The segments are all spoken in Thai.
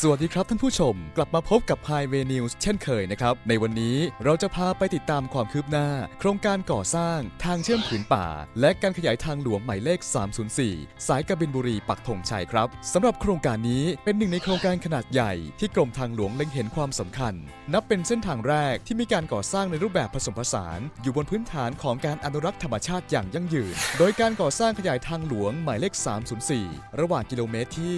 สวัสดีครับท่านผู้ชม กลับมาพบกับ Highway News เช่นเคยนะครับ ในวันนี้เราจะพาไปติดตามความคืบหน้า โครงการก่อสร้างทางเชื่อมผืนป่า และการขยายทางหลวงหมายเลข 304 สายกบินบุรีปักธงชัยครับสำหรับโครงการนี้เป็นหนึ่งในโครงการขนาดใหญ่ที่กรมทางหลวงเล็งเห็นความสำคัญ นับเป็นเส้นทางแรกที่มีการก่อสร้างในรูปแบบผสมผสาน อยู่บนพื้นฐานของการอนุรักษ์ธรรมชาติอย่างยั่งยืน โดยการก่อสร้างขยายทางหลวงหมายเลข 304 ระหว่างกิโลเมตรที่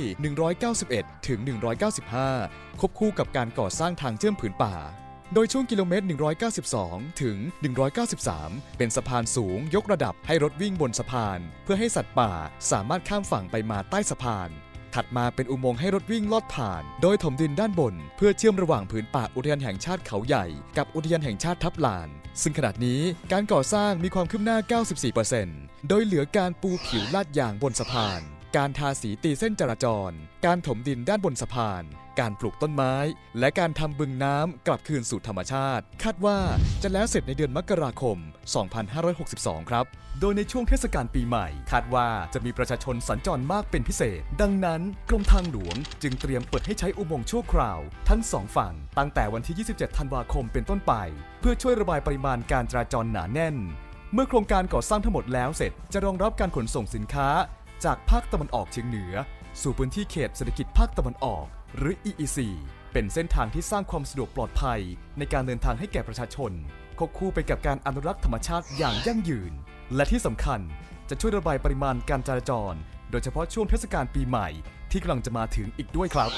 191 ถึง 19 195 ควบคู่กับการก่อสร้างทางเชื่อมผืนป่า โดยช่วงกิโลเมตร 192 ถึง 193 เป็นสะพานสูงยกระดับให้รถวิ่งบนสะพาน เพื่อให้สัตว์ป่าสามารถข้ามฝั่งไปมาใต้สะพาน ถัดมาเป็นอุโมงค์ให้รถวิ่งลอดผ่าน โดยถมดินด้านบน เพื่อเชื่อมระหว่างผืนป่าอุทยานแห่งชาติเขาใหญ่ กับอุทยานแห่งชาติทับลาน ซึ่งขณะนี้การก่อสร้างมีความคืบหน้า 94%โดยเหลือการปูผิวลาดยางบนสะพาน การทาสีตีเส้นจราจร การถมดินด้านบนสะพาน การปลูกต้นไม้ และการทำบึงน้ำกลับคืนสู่ธรรมชาติ คาดว่าจะแล้วเสร็จในเดือนมกราคม 2562 ครับ โดยในช่วงเทศกาลปีใหม่ คาดว่าจะมีประชาชนสัญจรมากเป็นพิเศษ ดังนั้นกรมทางหลวงจึงเตรียมเปิดให้ใช้อุโมงค์ชั่วคราว ทั้งสองฝั่ง ตั้งแต่วันที่ 27 ธันวาคมเป็นต้นไป เพื่อช่วยระบายปริมาณการจราจรหนาแน่นเมื่อโครงการก่อสร้างทั้งหมดแล้วเสร็จจะรองรับการขนส่งสินค้า จากภาคตะวันออกเฉียงเหนือ สู่พื้นที่เขตเศรษฐกิจภาคตะวันออก หรือ EEC เป็นเส้นทางที่สร้างความสะดวกปลอดภัย ในการเดินทางให้แก่ประชาชนควบคู่ไปกับการอนุรักษ์ธรรมชาติอย่างยั่งยืน และที่สำคัญจะช่วยระบายปริมาณการจราจร โดยเฉพาะช่วงเทศกาลปีใหม่ที่กำลังจะมาถึงอีกด้วยครับ